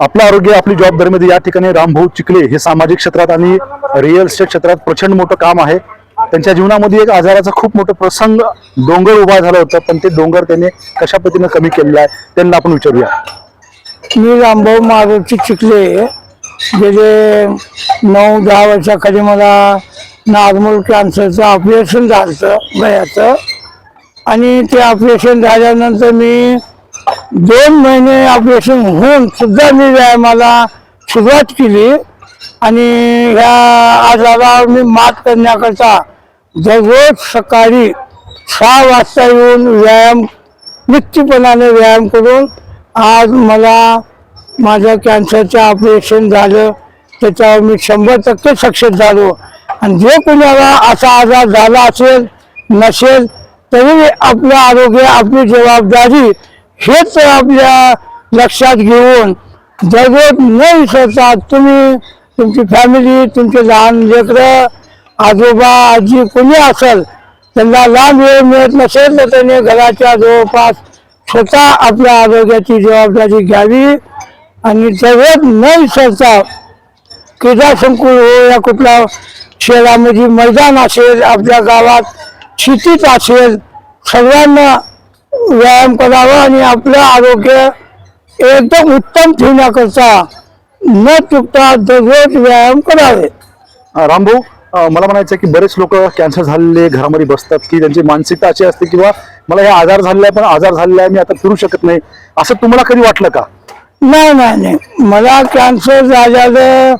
आपलं आरोग्य आपली जबाबदारीमध्ये या ठिकाणी रामभाऊ चिखले हे सामाजिक क्षेत्रात आणि रिअल इस्टेट क्षेत्रात प्रचंड मोठं काम आहे. त्यांच्या जीवनामध्ये एक आजाराचा खूप मोठा प्रसंग डोंगर उभा झाला होता पण ते डोंगर त्याने कशा पद्धतीनं कमी केलेला आहे त्यांना आपण विचारूया. मी रामभाऊ मारुती चिखले गेले नऊ दहा वर्षाखाली मला नॉर्मल कॅन्सरचं ऑपरेशन झालं होतं गळ्याचं. आणि ते ऑपरेशन झाल्यानंतर मी दोन महिने ऑपरेशन होऊन सुद्धा मी व्यायामाला सुरुवात केली. आणि ह्या आजारावर मी मात करण्याकरता दररोज सकाळी सहा वाजता येऊन व्यायाम निश्चितपणाने व्यायाम करून आज मला माझं कॅन्सरचं ऑपरेशन झालं. त्याच्यावर मी शंभर टक्के सक्सेस झालो. आणि जे कोणाला असा आजार झाला असेल नसेल तरी आपलं आरोग्य आपली जबाबदारी हेच आपल्या लक्षात घेऊन दररोज न विसरता तुम्ही तुमची फॅमिली तुमचे लहान लेकरं आजोबा आजी कोणी असेल त्यांना लांब वेळ मिळत नसेल तर त्याने घराच्या जवळपास स्वतः आपल्या आरोग्याची जबाबदारी घ्यावी. आणि जगत न विसरता क्रीडा संकुल हो या कुठल्या शहरामध्ये मैदान असेल आपल्या गावात शेतीत असेल सर्वांना व्यायाम करावा आणि आपलं आरोग्य एकदम उत्तम ठेवण्याकरता न चुकता दररोज व्यायाम करावे. रामभाऊ अं, मला म्हणायचं आहे की बरेच लोक कॅन्सर झालेले घरामध्ये बसतात की त्यांची मानसिकता अशी असते किंवा मला हे आजार झालेला आहे पण आजार झालेला आहे मी आता फिरू शकत नाही. असं तुम्हाला कधी वाटलं का? नाही नाही नाही. मला कॅन्सर झाल्याचं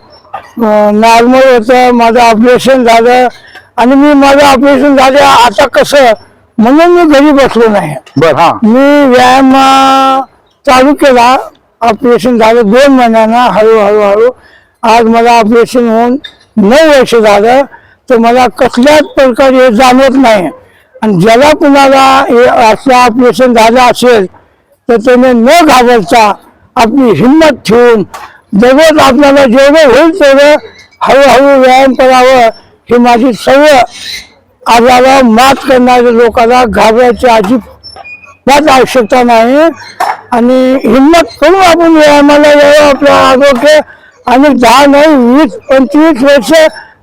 नॉर्मल होतं माझं ऑपरेशन झालं. आणि मी माझं ऑपरेशन झालं आता कसं म्हणून मी घरी बसलो नाही. बर हा. मी व्यायाम चालू केला. ऑपरेशन झालं दोन महिन्यानं हळूहळू हळू. आज मला ऑपरेशन होऊन नऊ वर्ष झालं. तर मला कसल्याच प्रकारे हे जाणवत नाही. आणि ज्याला कुणाला हे असं ऑपरेशन झालं असेल तर त्याने न घाबरता आपली हिंमत ठेवून दररोज आपल्याला जेवढं होईल तेवढं हळूहळू व्यायाम करावं ही माझी सवय आजारावर मात करणाऱ्या लोकांना घाबरायची अजिबात आवश्यकता नाही. आणि हिंमत करून आपण व्यायामाला यावं आपलं आरोग्य आणि दहा नाही वीस पंचवीस वर्ष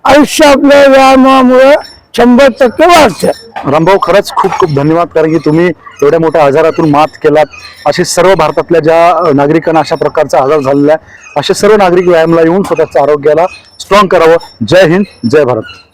आयुष्य आपल्या व्यायामामुळे शंभर टक्के वाढतं. रामभाऊ खरंच खूप खूप धन्यवाद कारण की तुम्ही एवढ्या मोठ्या आजारातून मात केलात. असे सर्व भारतातल्या ज्या नागरिकांना अशा प्रकारचा आजार झालेला आहे असे सर्व नागरिक व्यायामला येऊन स्वतःच्या आरोग्याला स्ट्रॉंग करावं. जय हिंद जय भारत.